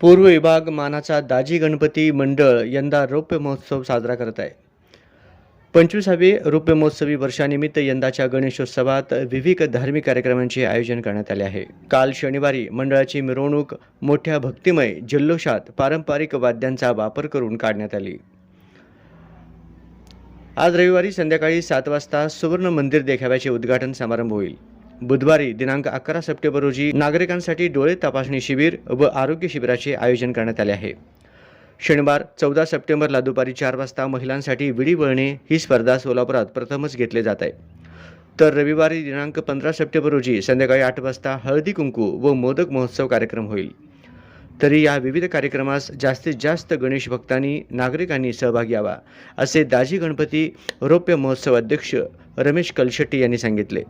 पूर्व विभाग मानाचा दाजी गणपती मंडळ यंदा रौप्य महोत्सव साजरा करत आहे. पंचवीसावी रौप्य महोत्सवी वर्षानिमित्त यंदाच्या गणेशोत्सवात विविध धार्मिक कार्यक्रमांचे आयोजन करण्यात आले आहे. काल शनिवारी मंडळाची मिरवणूक मोठ्या भक्तिमय जल्लोषात पारंपरिक वाद्यांचा वापर करून काढण्यात आली. आज रविवारी संध्याकाळी सात वाजता सुवर्ण मंदिर देखाव्याचे उद्घाटन समारंभ होईल. बुधवारी दिनांक अकरा सप्टेंबर रोजी नागरिकांसाठी डोळे तपासणी शिबिर व आरोग्य शिबिराचे आयोजन करण्यात आले आहे. शनिवार चौदा सप्टेंबरला दुपारी चार वाजता महिलांसाठी विडी वळणे ही स्पर्धा सोलापुरात प्रथमच घेतली जात आहे. तर रविवारी दिनांक पंधरा सप्टेंबर रोजी संध्याकाळी आठ वाजता हळदी कुंकू व मोदक महोत्सव कार्यक्रम होईल. तरी या विविध कार्यक्रमास जास्तीत जास्त गणेश भक्तांनी नागरिकांनी सहभाग यावा असे दाजी गणपती रौप्य महोत्सव अध्यक्ष रमेश कलशेट्टी यांनी सांगितले.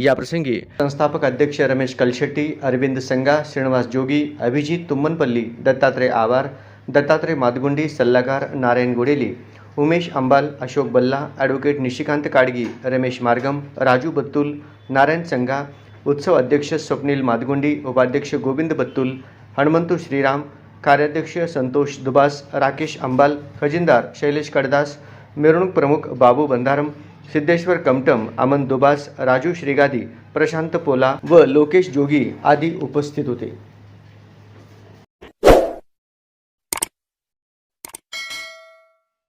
याप्रसंगी संस्थापक अध्यक्ष रमेश कलशेट्टी अरविंद संगा श्रीनिवास जोगी अभिजित तुम्मनपल्ली दत्तात्रय आवार दत्तात्रय मादगुंडी सल्लागार नारायण गुडेली उमेश अंबाल अशोक बल्ला ॲडव्होकेट निशिकांत काडगी रमेश मार्गम राजू बत्तूल नारायण संगा उत्सव अध्यक्ष स्वप्नील मादगुंडी उपाध्यक्ष गोविंद बत्तूल हनुमंतू श्रीराम कार्याध्यक्ष संतोष दुबास राकेश अंबाल खजिनदार शैलेश कडदास मिरवणूक प्रमुख बाबू बंधारम सिद्धेश्वर कमटम अमन दुबास राजू श्रीगादी प्रशांत पोला व लोकेश जोगी आदी उपस्थित होते.